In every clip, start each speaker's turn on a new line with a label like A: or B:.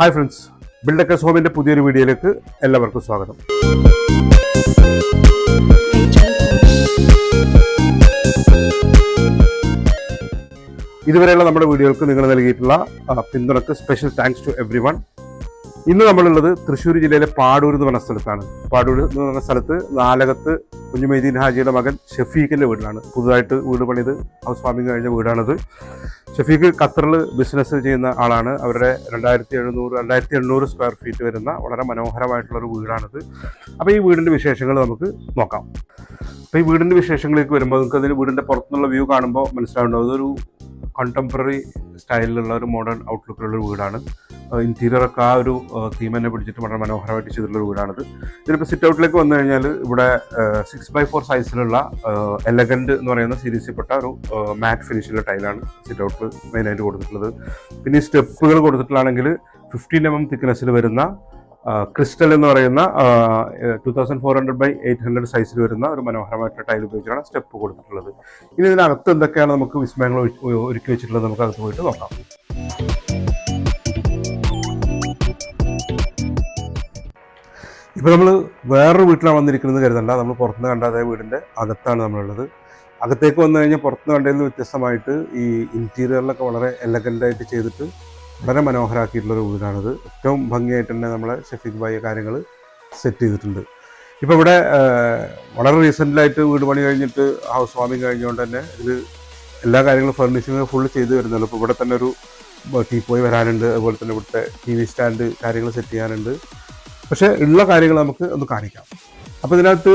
A: Hi friends ബിൽഡക്കേഴ്സ് ഹോമിന്റെ പുതിയൊരു വീഡിയോയിലേക്ക് എല്ലാവർക്കും സ്വാഗതം. ഇതുവരെയുള്ള നമ്മുടെ വീഡിയോകൾക്ക് നിങ്ങൾ നൽകിയിട്ടുള്ള പിന്തുണക്ക് special thanks to every one ഇന്ന് നമ്മളുള്ളത് തൃശ്ശൂർ ജില്ലയിലെ പാടൂർ എന്ന് പറഞ്ഞ സ്ഥലത്താണ്. പാടൂർ എന്ന് പറഞ്ഞ സ്ഥലത്ത് നാലകത്ത് കുഞ്ഞുമൈദീൻ ഹാജിയുടെ മകൻ ഷഫീഖിന്റെ വീടാണ് പുതുതായിട്ട് വീട് പണിത് ഹൗസ് വാമിങ് കഴിഞ്ഞ വീടാണത്. ഷഫീഖ് ഖത്തറിൽ ബിസിനസ് ചെയ്യുന്ന ആളാണ്. അവരുടെ രണ്ടായിരത്തി എഴുന്നൂറ് രണ്ടായിരത്തി എണ്ണൂറ് സ്ക്വയർ ഫീറ്റ് വരുന്ന വളരെ മനോഹരമായിട്ടുള്ളൊരു വീടാണിത്. അപ്പോൾ ഈ വീടിന്റെ വിശേഷങ്ങൾ നമുക്ക് നോക്കാം. അപ്പോൾ ഈ വീടിന്റെ വിശേഷങ്ങളിലേക്ക് വരുമ്പോൾ നിങ്ങൾക്ക് അതിന് വീടിന്റെ പുറത്തുനിന്നുള്ള വ്യൂ കാണുമ്പോൾ മനസ്സിലാവുണ്ടാവും അതൊരു കണ്ടംപററി സ്റ്റൈലിലുള്ള ഒരു മോഡേൺ ഔട്ട്ലുക്കിലുള്ള ഒരു വീടാണ്. ഇന്റീരിയറൊക്കെ ആ ഒരു തീം തന്നെ പിടിച്ചിട്ട് വളരെ മനോഹരമായിട്ട് ചെയ്തിട്ടുള്ള ഒരു വീടാണിത്. ഇതിലിപ്പോൾ സിറ്റ് ഔട്ടിലേക്ക് വന്നു കഴിഞ്ഞാൽ ഇവിടെ സിക്സ് ബൈ ഫോർ സൈസിലുള്ള എലഗന്റ് എന്ന് പറയുന്ന സീരീസിൽപ്പെട്ട ഒരു മാറ്റ് ഫിനിഷിലുള്ള ടൈലാണ് സിറ്റ് ഔട്ടിൽ മെയിനായിട്ട് കൊടുത്തിട്ടുള്ളത്. പിന്നെ സ്റ്റെപ്പുകൾ കൊടുത്തിട്ടുള്ളതാണെങ്കിൽ ഫിഫ്റ്റീൻ എം എം തിക്നെസ്സിൽ വരുന്ന ക്രിസ്റ്റൽ എന്ന് പറയുന്ന two thousand four hundred by eight hundred സൈസിൽ വരുന്ന ഒരു മനോഹരമായിട്ടുള്ള ടൈൽ ഉപയോഗിച്ചാണ് സ്റ്റെപ്പ് കൊടുത്തിട്ടുള്ളത്. ഇനി ഇതിനകത്ത് എന്തൊക്കെയാണ് നമുക്ക് വിസ്മയങ്ങൾ ഒരുക്കി വെച്ചിട്ടുള്ളത് നമുക്ക് അകത്ത് പോയിട്ട് നോക്കാം. ഇപ്പോൾ നമ്മൾ വേറൊരു വീട്ടിലാണ് വന്നിരിക്കുന്നത് കരുതണ്ട. നമ്മൾ പുറത്തുനിന്ന് കണ്ട അതേ വീടിന്റെ അകത്താണ് നമ്മളുള്ളത്. അകത്തേക്ക് വന്നു കഴിഞ്ഞാൽ പുറത്തുനിന്ന് കണ്ടതിൽ വ്യത്യസ്തമായിട്ട് ഈ ഇന്റീരിയറിലൊക്കെ വളരെ എലഗന്റായിട്ട് ചെയ്തിട്ട് വളരെ മനോഹരമാക്കിയിട്ടുള്ളൊരു വീടാണിത് ഏറ്റവും ഭംഗിയായിട്ട് തന്നെ നമ്മളെ ഷഫീഖ് ഭായ കാര്യങ്ങൾ സെറ്റ് ചെയ്തിട്ടുണ്ട്. ഇപ്പോൾ ഇവിടെ വളരെ റീസെന്റിലായിട്ട് വീട് പണി കഴിഞ്ഞിട്ട് ഹൗസ് വാമിങ് കഴിഞ്ഞുകൊണ്ട് തന്നെ ഇത് എല്ലാ കാര്യങ്ങളും ഫർണിഷിങ് ഫുള്ള് ചെയ്ത് വരുന്നുള്ളൂ. ഇപ്പോൾ ഇവിടെ തന്നെ ഒരു ടീ പോയി വരാനുണ്ട്. അതുപോലെ തന്നെ ഇവിടുത്തെ ടി വി സ്റ്റാൻഡ് കാര്യങ്ങൾ സെറ്റ് ചെയ്യാനുണ്ട്. പക്ഷേ ഉള്ള കാര്യങ്ങൾ നമുക്ക് ഒന്ന് കാണിക്കാം. അപ്പോൾ ഇതിനകത്ത്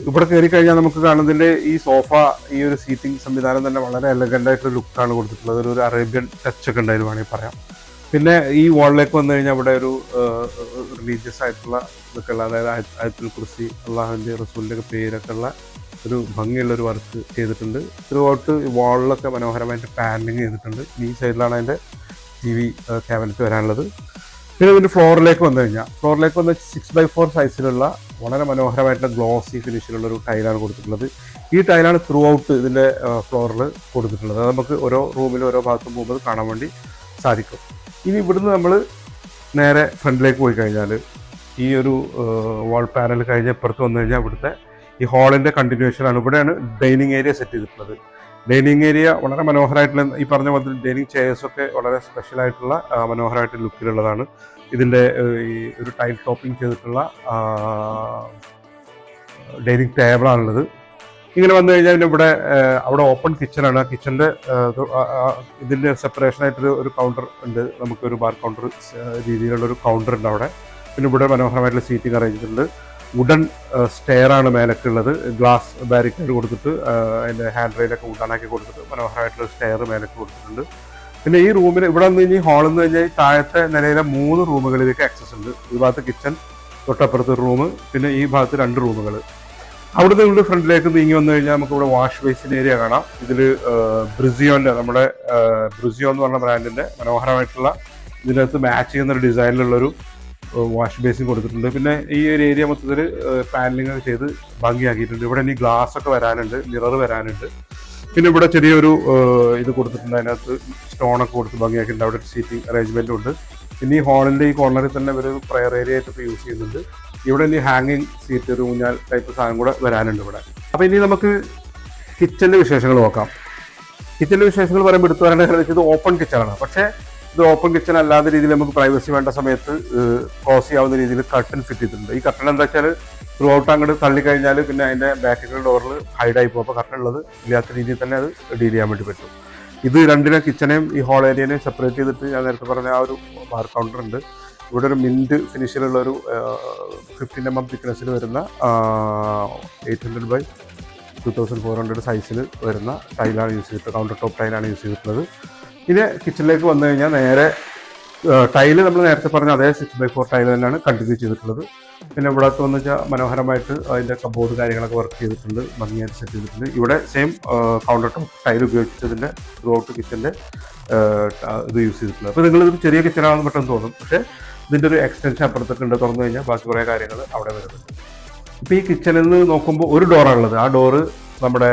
A: ഇവിടെ കയറി കഴിഞ്ഞാൽ നമുക്ക് കാണുന്നതിന്റെ ഈ സോഫ ഈ ഒരു സീറ്റിംഗ് സംവിധാനം തന്നെ വളരെ എലഗന്റ് ആയിട്ടുള്ള ലുക്കാണ് കൊടുത്തിട്ടുള്ളത്. ഒരു അറേബ്യൻ ടച്ച് ഒക്കെ ഉണ്ടായിരുന്നു വേണമെങ്കിൽ പറയാം. പിന്നെ ഈ വാളിലേക്ക് വന്നു കഴിഞ്ഞാൽ ഇവിടെ ഒരു റിലീജിയസ് ആയിട്ടുള്ള ഇതൊക്കെ ഉള്ള അതായത് ആയ- ആയത്തുൽ കുറിസി അള്ളാഹുവിന്റെ റസൂലിന്റെ പേരൊക്കെ ഉള്ള ഒരു ഭംഗിയുള്ള ഒരു വർക്ക് ചെയ്തിട്ടുണ്ട്. ത്രൂ ഔട്ട് വാളിലൊക്കെ മനോഹരമായിട്ട് പാനലിങ് ചെയ്തിട്ടുണ്ട്. ഈ സൈഡിലാണ് അതിന്റെ ടി വി ക്യാബിനറ്റ് വരാനുള്ളത്. പിന്നെ ഇതിന്റെ ഫ്ലോറിലേക്ക് വന്നു കഴിഞ്ഞാൽ ഫ്ലോറിലേക്ക് വന്ന സിക്സ് ബൈ ഫോർ സൈസിലുള്ള വളരെ മനോഹരമായിട്ടുള്ള ഗ്ലോസി ഫിനിഷിലുള്ള ഒരു ടൈലാണ് കൊടുത്തിട്ടുള്ളത്. ഈ ടൈലാണ് ത്രൂ ഔട്ട് ഇതിന്റെ ഫ്ലോറിൽ കൊടുത്തിട്ടുള്ളത്. അത് നമുക്ക് ഓരോ റൂമിലും ഓരോ ഭാഗത്തും പോകുമ്പോൾ കാണാൻ വേണ്ടി സാധിക്കും. ഇനി ഇവിടുന്ന് നമ്മൾ നേരെ ഫ്രണ്ടിലേക്ക് പോയി കഴിഞ്ഞാൽ ഈ ഒരു വാൾ പാനൽ കഴിഞ്ഞ് ഇപ്പുറത്ത് വന്നു കഴിഞ്ഞാൽ ഇവിടുത്തെ ഈ ഹാളിന്റെ കണ്ടിന്യൂഷനാണ് ഇവിടെയാണ് ഡൈനിങ് ഏരിയ സെറ്റ് ചെയ്തിട്ടുള്ളത്. ഡൈനിങ് ഏരിയ വളരെ മനോഹരമായിട്ടുള്ള ഈ പറഞ്ഞ പോലെ ഡൈനിങ് ചെയർസ് ഒക്കെ വളരെ സ്പെഷ്യലായിട്ടുള്ള ആ, മനോഹരമായിട്ട് ലുക്കിലുള്ളതാണ് ഇതിന്റെ ഈ ഒരു ടൈൽ ടോപ്പിംഗ് ചെയ്തിട്ടുള്ള ഡൈനിങ് ടേബിളാണുള്ളത്. ഇങ്ങനെ വന്നു കഴിഞ്ഞാൽ പിന്നെ ഇവിടെ അവിടെ ഓപ്പൺ കിച്ചണാണ് ആ കിച്ചണിന്റെ ഇതിന്റെ സെപ്പറേഷൻ ആയിട്ടൊരു ഒരു കൗണ്ടർ ഉണ്ട്. നമുക്കൊരു ബാർ കൗണ്ടർ രീതിയിലുള്ള ഒരു കൗണ്ടർ ഉണ്ട് അവിടെ. പിന്നെ ഇവിടെ മനോഹരമായിട്ടുള്ള സീറ്റിംഗ് അറേഞ്ച്മെന്റ് വുഡൻ സ്റ്റെയർ ആണ് മേലക്കുള്ളത്. ഗ്ലാസ് ബാരിക്കേഡ് കൊടുത്തിട്ട് അതിന്റെ ഹാൻഡ് റെയിലൊക്കെ വുഡനാക്കി കൊടുത്തിട്ട് മനോഹരമായിട്ടുള്ള സ്റ്റെയർ മേലക്ക് കൊടുത്തിട്ടുണ്ട്. പിന്നെ ഈ റൂമിൽ ഇവിടെ നിന്ന് കഴിഞ്ഞാൽ ഹാളിൽ നിന്ന് കഴിഞ്ഞാൽ താഴത്തെ നിലയിലെ മൂന്ന് റൂമുകളിലേക്ക് ആക്സസ് ഉണ്ട്. ഈ ഭാഗത്ത് കിച്ചൺ തൊട്ടപ്പുറത്ത് റൂം പിന്നെ ഈ ഭാഗത്ത് രണ്ട് റൂമുകൾ. അവിടുന്ന് ഇവിടെ ഫ്രണ്ടിലേക്ക് നീങ്ങി വന്നു കഴിഞ്ഞാൽ നമുക്ക് ഇവിടെ വാഷ് ബേസിൻ ഏരിയ കാണാം. ഇതിൽ ബ്രിസിയോന്റെ നമ്മുടെ ബ്രിസിയോ എന്ന് പറഞ്ഞ ബ്രാൻഡിന്റെ മനോഹരമായിട്ടുള്ള ഇതിനകത്ത് മാച്ച് ചെയ്യുന്ന ഒരു ഡിസൈനിലുള്ളൊരു വാഷ് ബേസിൻ കൊടുത്തിട്ടുണ്ട്. പിന്നെ ഈ ഒരു ഏരിയ മൊത്തത്തിൽ പാനലിംഗ് ഒക്കെ ചെയ്ത് ഭംഗിയാക്കിയിട്ടുണ്ട്. ഇവിടെ ഇനി ഗ്ലാസ് ഒക്കെ വരാനുണ്ട് മിറർ വരാനുണ്ട്. പിന്നെ ഇവിടെ ചെറിയൊരു ഇത് കൊടുത്തിട്ടുണ്ട്. അതിനകത്ത് സ്റ്റോണൊക്കെ കൊടുത്ത് ഭംഗിയാക്കിയിട്ടുണ്ട്. അവിടെ സീറ്റിംഗ് അറേഞ്ച്മെന്റ് ഉണ്ട്. പിന്നെ ഈ ഹാളിന്റെ ഈ കോർണറിൽ തന്നെ ഒരു പ്രയർ ഏരിയ ആയിട്ട് യൂസ് ചെയ്യുന്നുണ്ട്. ഇവിടെ ഇനി ഹാങ്ങിങ് സീറ്റ് ഒരു ഊഞ്ഞാൽ ടൈപ്പ് സാധനം കൂടെ വരാനുണ്ട് ഇവിടെ. അപ്പോൾ ഇനി നമുക്ക് കിച്ചന്റെ വിശേഷങ്ങൾ നോക്കാം. കിച്ചന്റെ വിശേഷങ്ങൾ പറയുമ്പോൾ എടുത്തു വരേണ്ട കാര്യം ഇത് ഓപ്പൺ കിച്ചണാണ് പക്ഷേ ഇത് ഓപ്പൺ കിച്ചൺ അല്ലാത്ത രീതിയിൽ നമുക്ക് പ്രൈവസി വേണ്ട സമയത്ത് ക്ലോസ് ചെയ്യാവുന്ന രീതിയിൽ കട്ടൺ ഫിറ്റ് ചെയ്തിട്ടുണ്ട്. ഈ കട്ടൺ എന്താ വെച്ചാൽ ത്രൂ ഔട്ട് അങ്ങോട്ട് തള്ളിക്കഴിഞ്ഞാൽ പിന്നെ അതിന്റെ ബാക്കിലുള്ള ഡോറിൽ ഹൈഡായി പോകും. അപ്പോൾ കട്ടൺ ഉള്ളത് ഇല്ലാത്ത രീതിയിൽ തന്നെ അത് ഡീൽ ചെയ്യാൻ വേണ്ടി പറ്റും. ഇത് രണ്ടിനെ കിച്ചനെയും ഈ ഹോൾ ഏരിയനെയും സെപ്പറേറ്റ് ചെയ്തിട്ട് ഞാൻ നേരത്തെ പറഞ്ഞ ആ ഒരു ബാർ കൗണ്ടർ ഉണ്ട്. ഇവിടെ ഒരു മിന്റ് ഫിനിഷിലുള്ള ഒരു ഫിഫ്റ്റീൻ എം എം തിക്നെസ്സിൽ വരുന്ന eight hundred by two thousand four hundred സൈസിൽ വരുന്ന ടൈലാണ് യൂസ് ചെയ്തിട്ടുള്ളത്. കൗണ്ടർ ടോപ്പ് ടൈലാണ് യൂസ് ചെയ്തിട്ടുള്ളത്. ഇനി കിച്ചണിലേക്ക് വന്നു കഴിഞ്ഞാൽ നേരെ ടൈൽ നമ്മൾ നേരത്തെ പറഞ്ഞ അതേ സിക്സ് ബൈ ഫോർ ടൈൽ തന്നെയാണ് കണ്ടിന്യൂ ചെയ്തിട്ടുള്ളത്. പിന്നെ ഇവിടെ വന്നു വെച്ചാൽ മനോഹരമായിട്ട് അതിന്റെ കബോർഡ് കാര്യങ്ങളൊക്കെ വർക്ക് ചെയ്തിട്ടുണ്ട് ഭംഗിയായിട്ട് സെറ്റ് ചെയ്തിട്ടുണ്ട്. ഇവിടെ സെയിം കൗണ്ടർ ടോപ്പ് ടൈൽ ഉപയോഗിച്ചതിന്റെ ത്രൂ ഔട്ട് കിച്ചന്റെ ഇത് യൂസ് ചെയ്തിട്ടുള്ളത്. അപ്പോൾ നിങ്ങളിതൊരു ചെറിയ കിച്ചനാണെന്ന് പെട്ടെന്ന് തോന്നും. പക്ഷേ ഇതിന്റെ ഒരു എക്സ്റ്റൻഷൻ അപ്പുറത്തിട്ടുണ്ട് തുറന്നു കഴിഞ്ഞാൽ ബാക്കി കുറേ കാര്യങ്ങൾ അവിടെ വരുന്നുണ്ട്. ഇപ്പോൾ ഈ കിച്ചണിൽ നിന്ന് നോക്കുമ്പോൾ ഒരു ഡോറാണുള്ളത് ആ ഡോറ് നമ്മുടെ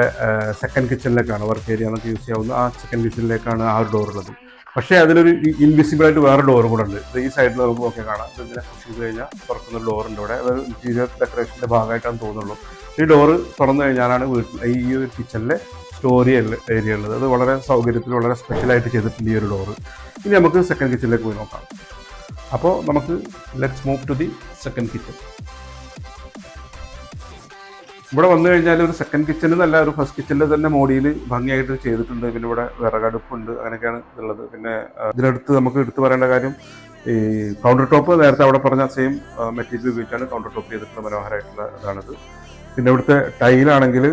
A: സെക്കൻഡ് കിച്ചണിലേക്കാണ് വർക്ക് ഏരിയ എന്നൊക്കെ യൂസ് ചെയ്യാവുന്ന ആ സെക്കൻഡ് കിച്ചണിലേക്കാണ് ആ ഒരു ഡോർ ഉള്ളത്. പക്ഷേ അതിലൊരു ഇൻവിസിബിൾ ആയിട്ട് വേറെ ഡോറും കൂടെ ഉണ്ട്. ഈ സൈഡിൽ നമുക്ക് നോക്കി കാണാം. ഇതിനെ പുഷ് ചെയ്ത് കഴിഞ്ഞാൽ തുറക്കുന്ന ഒരു ഡോറുണ്ട് ഇവിടെ. അതൊരു ഇന്റീരിയർ ഡെക്കറേഷന്റെ ഭാഗമായിട്ടാണ് തോന്നുള്ളൂ ഈ ഡോറ് തുറന്നു കഴിഞ്ഞാലാണ് വീട്ടിൽ ഈ ഒരു കിച്ചണിലെ സ്റ്റോറി ഏരിയ ഉള്ളത്. അത് വളരെ സൗകര്യത്തിൽ വളരെ സ്പെഷ്യലായിട്ട് ചെയ്തിട്ടുണ്ട് ഈ ഒരു ഡോറ് ഇനി നമുക്ക് സെക്കൻഡ് കിച്ചണിലേക്ക് പോയി നോക്കാം. അപ്പോൾ നമുക്ക് let's move to the second kitchen ഇവിടെ വന്നു കഴിഞ്ഞാൽ ഒരു സെക്കൻഡ് കിച്ചൺ എന്നല്ല ഒരു ഫസ്റ്റ് കിച്ചണിൽ തന്നെ മോഡിയിൽ ഭംഗിയായിട്ട് ചെയ്തിട്ടുണ്ട്. പിന്നെ ഇവിടെ വിറകടുപ്പുണ്ട് അങ്ങനെയൊക്കെയാണ് ഉള്ളത്. പിന്നെ ഇതിനടുത്ത് നമുക്ക് എടുത്തു പറയേണ്ട കാര്യം ഈ കൗണ്ടർ ടോപ്പ് നേരത്തെ അവിടെ പറഞ്ഞ സെയിം മെറ്റീരിയൽ ഉപയോഗിച്ചാണ് കൗണ്ടർ ടോപ്പ് ചെയ്തിട്ടുള്ള മനോഹരമായിട്ടുള്ള ഇതാണിത്. പിന്നെ ഇവിടുത്തെ ടൈലാണെങ്കിൽ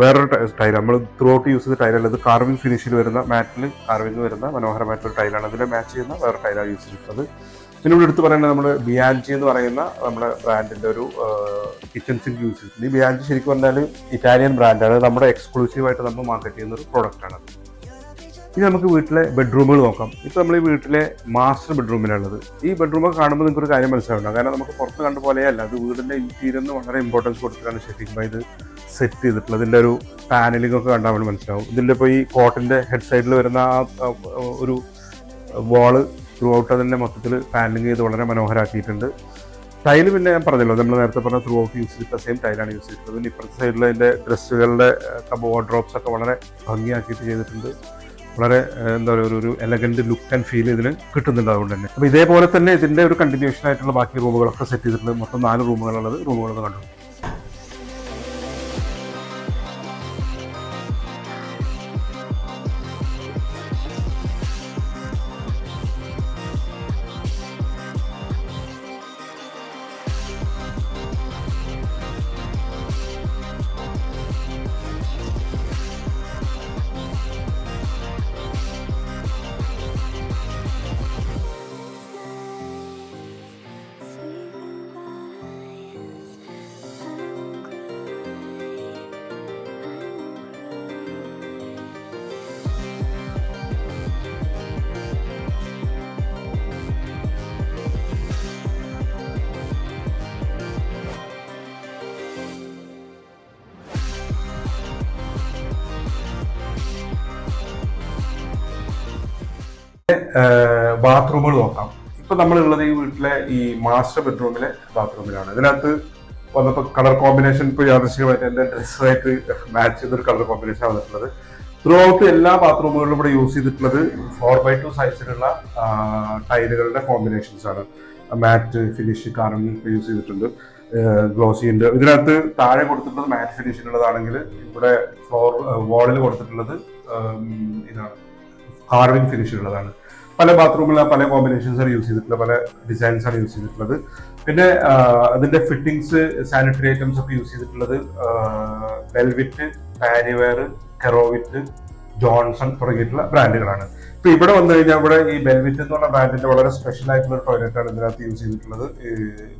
A: വേറൊരു ടൈൽ നമ്മൾ ത്രൂ ഔട്ട് യൂസ് ചെയ്ത ടൈലല്ല ഇത് കാർവിംഗ് ഫിനിഷിൽ വരുന്ന മാറ്റിൽ കാർവിംഗ് വരുന്ന മനോഹരമായിട്ടുള്ള ടൈലാണ് അതിനെ മാച്ച് ചെയ്യുന്ന വേറെ ടൈലാണ് യൂസ് ചെയ്തിട്ടുള്ളത്. ഇവിടെ എടുത്ത് പറയുന്നത് നമ്മൾ ബിയാൻജി എന്ന് പറയുന്ന നമ്മുടെ ബ്രാൻഡിന്റെ ഒരു കിച്ചൺ സിങ്ക് യൂസ് ചെയ്തിട്ടുണ്ട്. ഈ ബിയാൻജി ശരിക്കും പറഞ്ഞാൽ ഇറ്റാലിയൻ ബ്രാൻഡാണ് നമ്മുടെ എക്സ്ക്ലൂസീവായിട്ട് നമ്മൾ മാർക്കറ്റ് ചെയ്യുന്ന ഒരു പ്രോഡക്റ്റ് ആണ് ഇനി നമുക്ക് വീട്ടിലെ ബെഡ്റൂമുകൾ നോക്കാം. ഇപ്പോൾ നമ്മൾ ഈ വീട്ടിലെ മാസ്റ്റർ ബെഡ്റൂമിലുള്ളത് ഈ ബെഡ്റൂമൊക്കെ കാണുമ്പോൾ നിങ്ങൾക്ക് ഒരു കാര്യം മനസ്സിലാവണം കാരണം നമുക്ക് പുറത്ത് കണ്ട പോലെയല്ല. അത് വീടിന്റെ ഇന്റീരിയറിന് വളരെ ഇമ്പോർട്ടൻസ് കൊടുത്തിട്ടാണ് ശരിക്കും ഇത് സെറ്റ് ചെയ്തിട്ടുള്ളത്. ഇതിന്റെ ഒരു പാനലിംഗ് ഒക്കെ കണ്ടാൽ മനസ്സിലാവും. ഇതിന്റെ ഇപ്പോൾ ഈ കോട്ടിന്റെ ഹെഡ് സൈഡിൽ വരുന്ന ആ, ഒരു വാൾ ത്രൂ ഔട്ട് അതിന്റെ മൊത്തത്തിൽ പാനലിംഗ് ചെയ്ത് വളരെ മനോഹരമാക്കിയിട്ടുണ്ട് ടൈൽ പിന്നെ ഞാൻ പറഞ്ഞല്ലോ നമ്മൾ നേരത്തെ പറഞ്ഞ ത്രൂ ഔട്ട് യൂസ് ചെയ്തിട്ട സെയിം ടൈലാണ് യൂസ് ചെയ്തിട്ടുള്ളത്. പിന്നെ ഇപ്പുറത്തെ സൈഡിൽ അതിന്റെ ഡ്രസ്സുകളുടെ വാർഡ്രോപ്സ് ഒക്കെ വളരെ ഭംഗിയാക്കിയിട്ട് ചെയ്തിട്ടുണ്ട്. വളരെ എന്താ പറയുക ഒരു എലഗന്റ് ലുക്ക് ആൻഡ് ഫീൽ ഇതിന് കിട്ടുന്നുണ്ട് അതുകൊണ്ട് തന്നെ. അപ്പോൾ ഇതേപോലെ തന്നെ ഇതിന്റെ ഒരു കണ്ടിന്യൂഷൻ ആയിട്ടുള്ള ബാക്കി റൂമുകളൊക്കെ സെറ്റ് ചെയ്തിട്ടുണ്ട്. മൊത്തം നാല് റൂമുകളുള്ളത് റൂമുകളൊക്കെ കണ്ടു. ബാത്റൂമുകൾ നോക്കാം. ഇപ്പൊ നമ്മളുള്ളത് ഈ വീട്ടിലെ ഈ മാസ്റ്റർ ബെഡ്റൂമിലെ ബാത്റൂമിലാണ്. ഇതിനകത്ത് വന്നപ്പോൾ കളർ കോമ്പിനേഷൻ ഇപ്പോൾ യാദൃശികമായിട്ട് എന്റെ ഡ്രസ്സുമായിട്ട് മാച്ച് ചെയ്തൊരു കളർ കോമ്പിനേഷൻ വന്നിട്ടുള്ളത്. ത്രൂ ഔട്ട് എല്ലാ ബാത്റൂമുകളിലും ഇവിടെ യൂസ് ചെയ്തിട്ടുള്ളത് ഫോർ ബൈ ടു സൈസിലുള്ള ടൈലുകളുടെ കോമ്പിനേഷൻസ് ആണ്. മാറ്റ് ഫിനിഷ് കാർവിംഗ് യൂസ് ചെയ്തിട്ടുണ്ട്. ഗ്ലോസി ഉണ്ട്. ഇതിനകത്ത് താഴെ കൊടുത്തിട്ടുള്ളത് മാറ്റ് ഫിനിഷിനുള്ളതാണെങ്കിൽ ഇവിടെ ഫ്ലോർ വാളിൽ കൊടുത്തിട്ടുള്ളത് ഉം, ഇതാണ് ഫിനിഷ് ഉള്ളതാണ്. പല ബാത്റൂമിലാണ് പല കോമ്പിനേഷൻസ് ആണ് യൂസ് ചെയ്തിട്ടുള്ളത് പല ഡിസൈൻസ് ആണ് യൂസ് ചെയ്തിട്ടുള്ളത്. പിന്നെ അതിന്റെ ഫിറ്റിംഗ്സ് സാനിറ്ററി ഐറ്റംസ് ഒക്കെ യൂസ് ചെയ്തിട്ടുള്ളത് വെൽവിറ്റ് പാരിവെയർ കെറോവിറ്റ് ജോൺസൺ തുടങ്ങിയിട്ടുള്ള ബ്രാൻഡുകളാണ് ഇപ്പൊ ഇവിടെ വന്നു കഴിഞ്ഞാൽ ഇവിടെ ഈ ബെൽവിറ്റ് എന്ന് പറഞ്ഞ ബ്രാൻഡിന്റെ വളരെ സ്പെഷ്യൽ ആയിട്ടുള്ള ഒരു ടോയ്ലറ്റ് ആണ് ഇതിനകത്ത് യൂസ് ചെയ്തിട്ടുള്ളത്.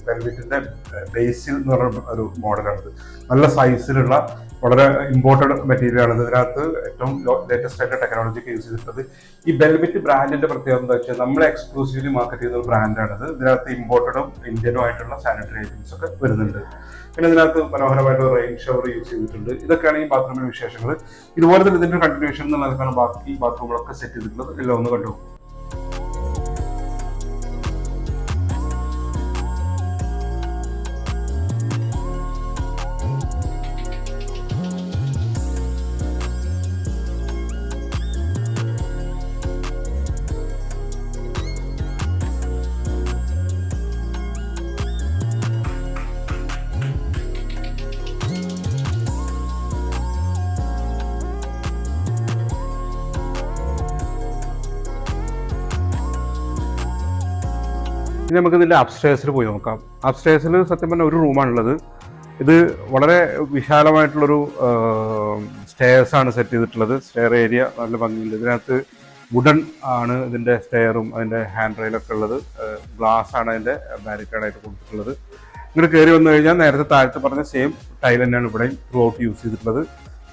A: ബെൽവിറ്റിന്റെ ബേസിൽ എന്ന് പറഞ്ഞ ഒരു മോഡലാണിത് നല്ല സൈസിലുള്ള വളരെ ഇമ്പോർട്ടന്റ് മെറ്റീരിയൽ ആണ് ഇതിനകത്ത് ഏറ്റവും ലേറ്റസ്റ്റ് ആയിട്ട് ടെക്നോളജി ഒക്കെ യൂസ് ചെയ്തിട്ടുള്ളത്. ഈ ബെൽവിറ്റ് ബ്രാൻഡിന്റെ പ്രത്യേകത എന്താ വെച്ചാൽ നമ്മൾ എക്സ്ക്ലൂസീവ്ലി മാർക്കറ്റ് ചെയ്യുന്ന ഒരു ബ്രാൻഡാണിത് ഇതിനകത്ത് ഇമ്പോർട്ടഡും ഇന്ത്യനും ആയിട്ടുള്ള സാനിറ്ററി ഐറ്റംസ് ഒക്കെ വരുന്നുണ്ട്. പിന്നെ ഇതിനകത്ത് മനോഹരമായിട്ട് റെയിൻ ഷവർ യൂസ് ചെയ്തിട്ടുണ്ട്. ഇതൊക്കെയാണ് ഈ ബാത്റൂമിന്റെ വിശേഷങ്ങൾ ഇതുപോലെ തന്നെ ഇതിന്റെ കണ്ടിന്യൂഷൻ എന്നുള്ളതാണ് ബാക്കി ബാത്റൂമുകളൊക്കെ സെറ്റ് ചെയ്തിട്ടുള്ളത്. എല്ലാം ഒന്ന് കണ്ടു ഇനി നമുക്ക് ഇതിന്റെ അപ്സ്റ്റേഴ്സിൽ പോയി നോക്കാം. അപ്സ്റ്റേഴ്സിൽ സത്യം പറഞ്ഞാൽ ഒരു റൂമാണുള്ളത്. ഇത് വളരെ വിശാലമായിട്ടുള്ളൊരു സ്റ്റെയർസാണ് സെറ്റ് ചെയ്തിട്ടുള്ളത്. സ്റ്റെയർ ഏരിയ നല്ല ഭംഗിയുണ്ട്. ഇതിനകത്ത് വുഡൻ ആണ് ഇതിന്റെ സ്റ്റെയറും അതിന്റെ ഹാൻഡ് റെയിലൊക്കെ ഉള്ളത്. ഗ്ലാസ് ആണ് അതിന്റെ ബാരിക്കേഡായിട്ട് കൊടുത്തിട്ടുള്ളത്. ഇങ്ങോട്ട് കയറി വന്നു കഴിഞ്ഞാൽ നേരത്തെ താഴത്ത് പറഞ്ഞ സെയിം ടൈൽ തന്നെയാണ് ഇവിടെയും ത്രൂ ഔട്ട് യൂസ് ചെയ്തിട്ടുള്ളത്.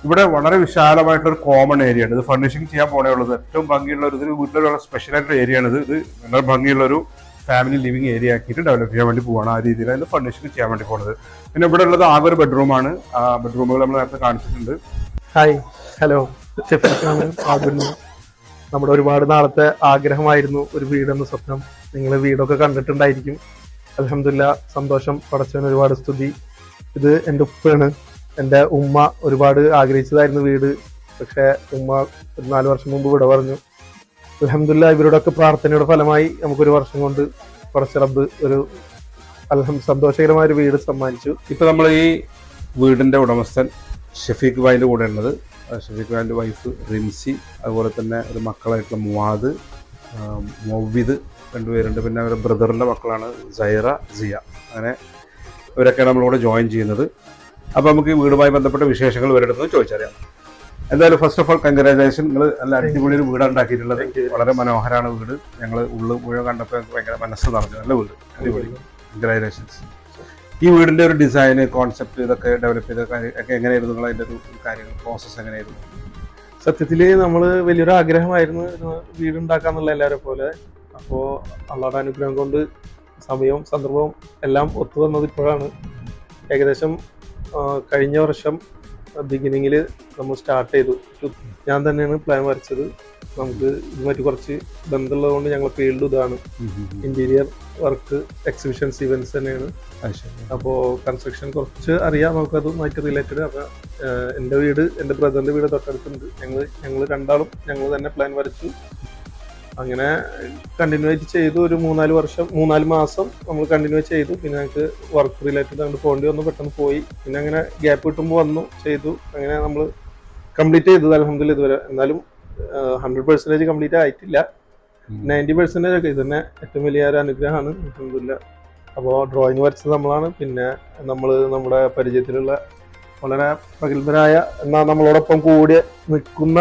A: ഇവിടെ വളരെ വിശാലമായിട്ടൊരു കോമൺ ഏരിയ ആണ്. ഇത് ഫർണിഷിംഗ് ചെയ്യാൻ പോണേ ഉള്ളത് ഏറ്റവും ഭംഗിയുള്ള ഒരു ഇതിന് വീട്ടിലൊരു സ്പെഷ്യൽ ആയിട്ടുള്ള ഏരിയ ആണ് ഇത്. ഇത് വളരെ ഭംഗിയുള്ള ഒരു ഫാമിലി ലിവിംഗ് ഏരിയ ആക്കിയിട്ട് ഡെവലപ്പ് ചെയ്യാൻ വേണ്ടി പോവാണ് ആ രീതിയിൽ രീതിയിലാണ് ഫർണിഷിംഗ് ചെയ്യാൻ വേണ്ടി പോകുന്നത് പിന്നെ ഇവിടെ ഉള്ളത് ആകെ ഒരു ബെഡ്റൂമാണ് ആ ബെഡ്റൂമുകൾ നമ്മൾ നേരത്തെ കാണിച്ചിട്ടുണ്ട്.
B: ഹായ് ഹലോ നമ്മുടെ ഒരുപാട് നാളത്തെ ആഗ്രഹമായിരുന്നു ഒരു വീടെന്ന സ്വപ്നം. നിങ്ങൾ വീടൊക്കെ കണ്ടിട്ടുണ്ടായിരിക്കും. അലഹമില്ല സന്തോഷം പടച്ചവന് ഒരുപാട് സ്തുതി. ഇത് എന്റെ ഉപ്പയാണ്. എന്റെ ഉമ്മ ഒരുപാട് ആഗ്രഹിച്ചതായിരുന്നു വീട്. പക്ഷേ ഉമ്മ ഒരു നാല് വർഷം മുമ്പ് ഇവിടെ പറഞ്ഞു. അലഹമില്ല ഇവരുടെയൊക്കെ പ്രാർത്ഥനയുടെ ഫലമായി നമുക്കൊരു വർഷം കൊണ്ട് കുറച്ച് റബ്ബ് ഒരു അലഹം സന്തോഷകരമായ ഒരു വീട് സമ്മാനിച്ചു.
A: ഇപ്പൊ നമ്മൾ ഈ വീടിന്റെ ഉടമസ്ഥൻ ഷഫീഖ് ഭായിന്റെ കൂടെ ഉള്ളത്. ഷഫീഖ് ഭായിന്റെ വൈഫ് റിൻസി അതുപോലെ തന്നെ ഒരു മക്കളായിട്ടുള്ള മുവാദ് മൊവിദ് രണ്ടുപേരുണ്ട്. പിന്നെ അവരുടെ ബ്രദറിന്റെ മക്കളാണ് സൈറ സിയ. അങ്ങനെ ഇവരൊക്കെയാണ് നമ്മളിവിടെ ജോയിൻ ചെയ്യുന്നത്. അപ്പോൾ നമുക്ക് ഈ വീടുമായി ബന്ധപ്പെട്ട വിശേഷങ്ങൾ ഇവരുടെ ചോദിച്ചറിയാം. എന്തായാലും ഫസ്റ്റ് ഓഫ് ഓൾ കൺഗ്രാജുലേഷൻ നിങ്ങൾ നല്ല അടിപൊളി ഒരു വീട് ഉണ്ടാക്കിയിട്ടുള്ളത്. വളരെ മനോഹരമാണ് വീട്. ഞങ്ങൾ ഉള്ളു മുഴുവൻ കണ്ടപ്പോൾ ഭയങ്കര മനസ്സ് നിറഞ്ഞു. നല്ല വീട്. അടിപൊളി. കൺഗ്രാജുലേഷൻസ് ഈ വീടിന്റെ ഒരു ഡിസൈൻ കോൺസെപ്റ്റ് ഇതൊക്കെ ഡെവലപ്പ് ചെയ്ത കാര്യം ഒക്കെ എങ്ങനെയായിരുന്നു നിങ്ങൾ അതിന്റെ ഒരു കാര്യങ്ങൾ പ്രോസസ്സ് എങ്ങനെയായിരുന്നു?
B: സത്യത്തിൽ നമ്മൾ വലിയൊരു ആഗ്രഹമായിരുന്നു വീട് ഉണ്ടാക്കാന്നുള്ള എല്ലാവരെ പോലെ. അപ്പോൾ അള്ളാടെ അനുഗ്രഹം കൊണ്ട് സമയവും സന്ദർഭവും എല്ലാം ഒത്തു വന്നത് ഇപ്പോഴാണ്. ഏകദേശം കഴിഞ്ഞ വർഷം ബിഗിനിങ്ങിൽ നമ്മൾ സ്റ്റാർട്ട് ചെയ്തു. ഞാൻ തന്നെയാണ് പ്ലാൻ വരച്ചത്. നമുക്ക് മറ്റു കുറച്ച് ബന്ധമുള്ളത് കൊണ്ട് ഞങ്ങൾ ഫീൽഡ് ഇതാണ് ഇന്റീരിയർ വർക്ക് എക്സിബിഷൻസ് ഇവന്റ്സ് തന്നെയാണ്. അപ്പോൾ കൺസ്ട്രക്ഷൻ കുറച്ച് അറിയാം. നമുക്കതുമായിട്ട് റിലേറ്റഡ് അപ്പം എന്റെ വീട് എന്റെ ബ്രദറിന്റെ വീട് തൊട്ടടുത്തുണ്ട്. ഞങ്ങൾ ഞങ്ങൾ രണ്ടാളും ഞങ്ങൾ തന്നെ പ്ലാൻ വരച്ചു. അങ്ങനെ കണ്ടിന്യൂ ആയിട്ട് ചെയ്തു ഒരു മൂന്നാൽ വർഷം മൂന്നാൽ മാസം നമ്മൾ കണ്ടിന്യൂ ചെയ്തു. പിന്നെ ഞങ്ങൾക്ക് വർക്ക് റിലേറ്റഡ് അങ്ങോട്ട് പോകേണ്ടി വന്നു പെട്ടെന്ന് പോയി. പിന്നെ അങ്ങനെ ഗ്യാപ്പ് കിട്ടുമ്പോൾ വന്നു ചെയ്തു. അങ്ങനെ നമ്മൾ കംപ്ലീറ്റ് ചെയ്തത് അലഹമ്മദില്ല ഇതുവരെ. എന്നാലും ഹൺഡ്രഡ് പെർസെന്റേജ് കംപ്ലീറ്റ് ആയിട്ടില്ല. നയന്റി പെർസെന്റേജ് ഒക്കെ ഇത് തന്നെ ഏറ്റവും വലിയ ഒരു അനുഗ്രഹമാണ് അലഹമില്ല അപ്പോൾ ഡ്രോയിങ് വരച്ചത് നമ്മളാണ്. പിന്നെ നമ്മൾ നമ്മുടെ പരിചയത്തിലുള്ള വളരെ പ്രഗത്ഭരായ എന്നാൽ നമ്മളോടൊപ്പം കൂടി നിൽക്കുന്ന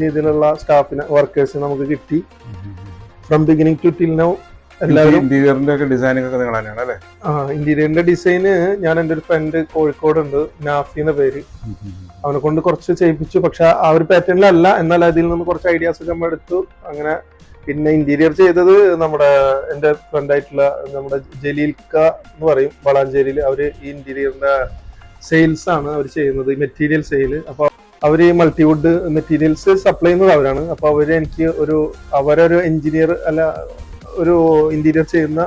B: രീതിയിലുള്ള സ്റ്റാഫിനെ വർക്കേഴ്സിനെ നമുക്ക് കിട്ടി. From beginning to till now എല്ലാവരും
A: ഇന്റീരിയറിന്റെ ഒക്കെ ഡിസൈനിങ് ഒക്കെ നിങ്ങൾ തന്നെയാണ് അല്ലേ?
B: ആ ഇന്റീരിയറിന്റെ ഡിസൈന് ഞാൻ എന്റെ ഒരു ഫ്രണ്ട് കോഴിക്കോടുണ്ട് നാഫി എന്ന പേര്. അവനെ കൊണ്ട് കുറച്ച് ചെയ്യിപ്പിച്ചു പക്ഷെ ആ ഒരു പാറ്റേണിലല്ല. എന്നാൽ അതിൽ നിന്ന് കുറച്ച് ഐഡിയാസ് ഒക്കെ നമ്മൾ എടുത്തു. അങ്ങനെ പിന്നെ ഇന്റീരിയർ ചെയ്തത് നമ്മുടെ എന്റെ ഫ്രണ്ടായിട്ടുള്ള നമ്മുടെ ജലീൽക്ക എന്ന് പറയും. വളാഞ്ചേരിയിൽ അവർ ഈ ഇന്റീരിയറിന്റെ സെയിൽസ് ആണ് അവർ ചെയ്യുന്നത് മെറ്റീരിയൽ സെയിൽ അപ്പൊ ഈ മൾട്ടിവുഡ് മെറ്റീരിയൽസ് സപ്ലൈ ചെയ്യുന്നത് അവരാണ്. അപ്പൊ അവർ എനിക്ക് ഒരു അവരൊരു എഞ്ചിനീയർ അല്ല ഒരു ഇന്റീരിയർ ചെയ്യുന്ന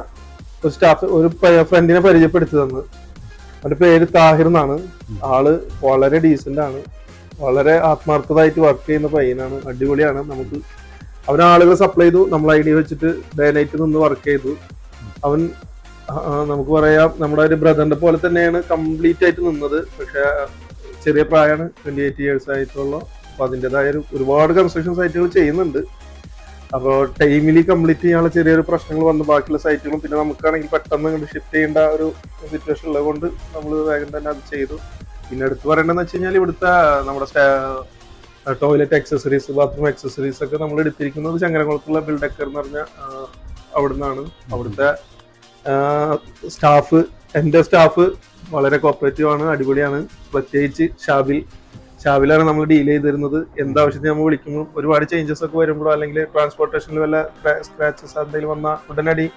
B: ഒരു സ്റ്റാഫ് ഒരു ഫ്രണ്ടിനെ പരിചയപ്പെടുത്തി തന്നു. അവന്റെ പേര് താഹിർ എന്നാണ്. ആൾ വളരെ ഡീസന്റ് ആണ്. വളരെ ആത്മാർത്ഥമായിട്ട് വർക്ക് ചെയ്യുന്ന പയ്യനാണ്. അടിപൊളിയാണ് നമുക്ക്. അവൻ ആളുകൾ സപ്ലൈ ചെയ്തു. നമ്മൾ ഐഡിയ വെച്ചിട്ട് ഡേ നൈറ്റ് നിന്ന് വർക്ക് ചെയ്തു. അവൻ നമുക്ക് പറയാം നമ്മുടെ ഒരു ബ്രദറിന്റെ പോലെ തന്നെയാണ് കംപ്ലീറ്റ് ആയിട്ട് നിന്നത്. പക്ഷെ ചെറിയ പ്രായമാണ് ട്വന്റി എയ്റ്റ് ഇയേഴ്സ് ആയിട്ടുള്ള അപ്പൊ അതിന്റെതായ ഒരു ഒരുപാട് കൺസ്ട്രക്ഷൻ സൈറ്റുകൾ ചെയ്യുന്നുണ്ട്. അപ്പോൾ ടൈമിലി കംപ്ലീറ്റ് ചെയ്യാനുള്ള ചെറിയൊരു പ്രശ്നങ്ങൾ വന്ന് ബാക്കിയുള്ള സൈറ്റുകളും പിന്നെ നമുക്കാണെങ്കിൽ പെട്ടെന്ന് ഷിഫ്റ്റ് ചെയ്യേണ്ട ഒരു സിറ്റുവേഷൻ ഉള്ളത് കൊണ്ട് നമ്മൾ വേഗം തന്നെ അത് ചെയ്തു. പിന്നെ എടുത്തു പറയേണ്ടതെന്ന് വെച്ച് കഴിഞ്ഞാൽ ഇവിടുത്തെ നമ്മുടെ ടോയ്ലറ്റ് ആക്സസറീസ് ബാത്റൂം ആക്സസറീസ് ഒക്കെ നമ്മൾ എടുത്തിരിക്കുന്നത് ചങ്ങരകുളത്തുള്ള ബിൽഡക്കർ എന്ന് പറഞ്ഞ അവിടുന്നാണ്. അവിടുത്തെ സ്റ്റാഫ് എന്റെ സ്റ്റാഫ് വളരെ കോപ്പറേറ്റീവ് ആണ് അടിപൊളിയാണ്. പ്രത്യേകിച്ച് ഷാബിൽ. ഷാബിലാണ് നമ്മൾ ഡീൽ ചെയ്തിരുന്നത്. എന്താവശ്യത്തിന് നമ്മൾ വിളിക്കുമ്പോൾ ഒരുപാട് ചേഞ്ചസ് ഒക്കെ വരുമ്പോഴോ അല്ലെങ്കിൽ ട്രാൻസ്പോർട്ടേഷനിൽ വല്ല സ്ക്രാച്ചസ് എന്തെങ്കിലും വന്നാൽ ഉടനടി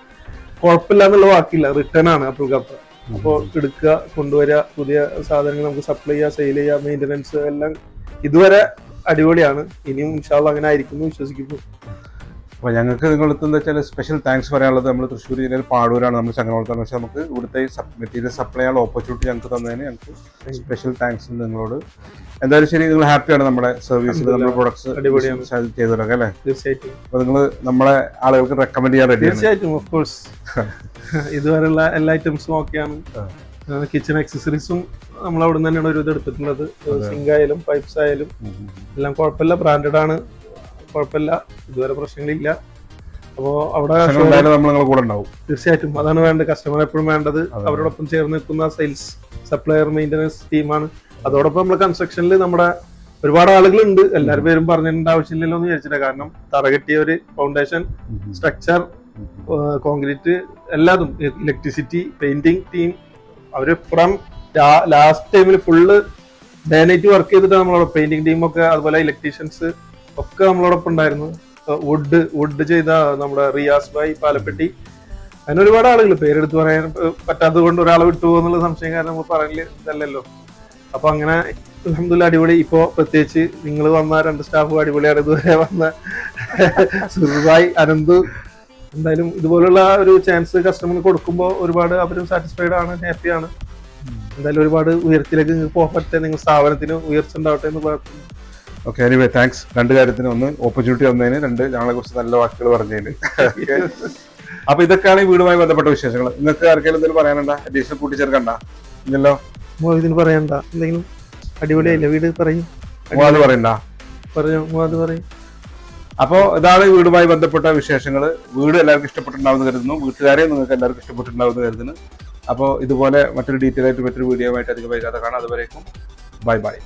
B: കുഴപ്പമില്ല എന്നുള്ള വാക്കില്ല. റിട്ടേൺ ആണ് അപ്പുൾ കപ്പ് അപ്പോൾ എടുക്കുക കൊണ്ടുവരിക പുതിയ സാധനങ്ങൾ നമുക്ക് സപ്ലൈ ചെയ്യുക സെയിൽ ചെയ്യുക മെയിന്റനൻസ് എല്ലാം ഇതുവരെ അടിപൊളിയാണ്. ഇനിയും ഇൻഷാള്ള അങ്ങനെ ആയിരിക്കുന്നു വിശ്വസിക്കുന്നു.
A: അപ്പൊ ഞങ്ങൾക്ക് നിങ്ങളടുത്ത് എന്താ വെച്ചാൽ സ്പെഷ്യൽ താങ്ക്സ് പറയാനുള്ളത് നമ്മൾ തൃശ്ശൂർ ജില്ലയിൽ പാടൂരാണ് നമ്മൾ ചങ്ങനോളത്താണ് പക്ഷേ നമുക്ക് ഇവിടുത്തെ മെറ്റീരിയൽ സപ്ലൈ ചെയ്യാനുള്ള ഓപ്പർച്യൂണിറ്റി ഞങ്ങൾക്ക് തന്നതിന് ഞങ്ങൾക്ക് സ്പെഷ്യൽ താങ്ക്സ് ഉണ്ട് നിങ്ങളോട്. എന്തായാലും ശരി നിങ്ങൾ ഹാപ്പിയാണ് നമ്മുടെ സർവീസിൽ നമ്മുടെ പ്രൊഡക്ട്സ്
B: ചെയ്തു
A: ചെയ്തതൊക്കെ അല്ലേ?
B: തീർച്ചയായിട്ടും.
A: അപ്പോൾ നിങ്ങൾ നമ്മളെ ആളുകൾക്ക് റെക്കമെൻഡ് ചെയ്യാൻ റെഡി
B: തീർച്ചയായിട്ടും ഓഫ് കോഴ്സ് ഇതുവരെയുള്ള എല്ലാ ഐറ്റംസും ഓക്കെയാണ്. കിച്ചൺ ആക്സസറീസും നമ്മൾ അവിടെ നിന്ന് തന്നെയാണ് ഒരു ഇത് എടുത്തിട്ടുള്ളത്. സിങ്ക് ആയാലും പൈപ്സ് ആയാലും എല്ലാം കുഴപ്പമില്ല. ബ്രാൻഡഡ് ആണ്. കുഴപ്പമില്ല. ഇതുവരെ പ്രശ്നങ്ങളില്ല. അപ്പോൾ അവിടെ
A: കൂടെ ഉണ്ടാവും.
B: തീർച്ചയായിട്ടും. അതാണ് വേണ്ടത്. കസ്റ്റമർ എപ്പോഴും വേണ്ടത്. അവരോടൊപ്പം ചേർന്ന് നിൽക്കുന്ന സെയിൽസ് സപ്ലയർ മെയിന്റനൻസ് ടീമാണ് അതോടൊപ്പം നമ്മൾ കൺസ്ട്രക്ഷനിൽ നമ്മുടെ ഒരുപാട് ആളുകളുണ്ട്. എല്ലാവരും പേരും പറഞ്ഞിട്ടുണ്ട് ആവശ്യമില്ലല്ലോ എന്ന് വിചാരിച്ചില്ല കാരണം തറ കെട്ടിയ ഒരു ഫൗണ്ടേഷൻ സ്ട്രക്ചർ കോൺക്രീറ്റ് എല്ലാതും. ഇലക്ട്രിസിറ്റി പെയിന്റിംഗ് ടീം അവർ ഫ്രം ലാസ്റ്റ് ടൈമിൽ ഫുള്ള് ഡേ നൈറ്റ് വർക്ക് ചെയ്തിട്ട് നമ്മളോട് പെയിന്റിംഗ് ടീമൊക്കെ അതുപോലെ ഇലക്ട്രീഷ്യൻസ് ഒക്കെ നമ്മളോടൊപ്പം ഉണ്ടായിരുന്നു. വുഡ് വുഡ് ചെയ്ത നമ്മുടെ റിയാസ് ഭായ് പാലപ്പെട്ടി. അങ്ങനെ ഒരുപാട് ആളുകൾ പേരെടുത്ത് പറയാൻ പറ്റാത്തത് കൊണ്ട് ഒരാളെ വിട്ടുപോകുന്നുള്ള സംശയം കാരണം നമ്മൾ പറയൽ ഇതല്ലല്ലോ. അപ്പൊ അങ്ങനെ അലഹമില്ല അടിപൊളി. ഇപ്പോ പ്രത്യേകിച്ച് നിങ്ങൾ വന്ന രണ്ട് സ്റ്റാഫ് അടിപൊളിയാണ് ഇതുവരെ വന്ന. സുഹൃതായി അനന്ത് എന്തായാലും ഇതുപോലുള്ള ഒരു ചാൻസ് കസ്റ്റമറിന് കൊടുക്കുമ്പോൾ ഒരുപാട് അവരും സാറ്റിസ്ഫൈഡ് ആണ് ഹാപ്പിയാണ് എന്തായാലും ഒരുപാട് ഉയരത്തിലേക്ക് നിങ്ങൾക്ക് പോകാൻ നിങ്ങൾ സ്ഥാപനത്തിന് ഉയർച്ച ഉണ്ടാവട്ടെ എന്ന് പ്രാർത്ഥിക്കുന്നു.
A: ഓക്കെ എനിവേ താങ്ക്സ് രണ്ട് കാര്യത്തിന് ഒന്ന് ഓപ്പർച്യൂണിറ്റി വന്നതിന് രണ്ട് ഞങ്ങളെ കുറിച്ച് നല്ല വാക്കുകൾ പറഞ്ഞതിന്. അപ്പൊ ഇതൊക്കെയാണ് ഈ വീടുമായി ബന്ധപ്പെട്ട വിശേഷങ്ങൾ. നിങ്ങൾക്ക് ആർക്കെങ്കിലും എന്തെങ്കിലും പറയാനുണ്ട? അഡീഷണൽ കൂട്ടിച്ചേർക്കണ്ട ഇല്ലല്ലോ?
B: ഇതിന് പറയണ്ട. എന്തെങ്കിലും അടിപൊളിയല്ല വീട് പറയും.
A: പറയണ്ട.
B: പറഞ്ഞു അത് പറയും.
A: അപ്പോൾ ഇതാണ് വീടുമായി ബന്ധപ്പെട്ട വിശേഷങ്ങൾ. വീട് എല്ലാവർക്കും ഇഷ്ടപ്പെട്ടിട്ടുണ്ടാവുമെന്ന് കരുതുന്നു. വീട്ടുകാരെ നിങ്ങൾക്ക് എല്ലാവർക്കും ഇഷ്ടപ്പെട്ടിട്ടുണ്ടാവുമെന്ന് കരുതുന്നു. അപ്പോൾ ഇതുപോലെ മറ്റൊരു ഡീറ്റെയിൽ ആയിട്ട് മറ്റൊരു വീഡിയോ ആയിട്ട് അധികം വൈകാതെ കാണാം. അതുവരേക്കും ബൈ ബൈ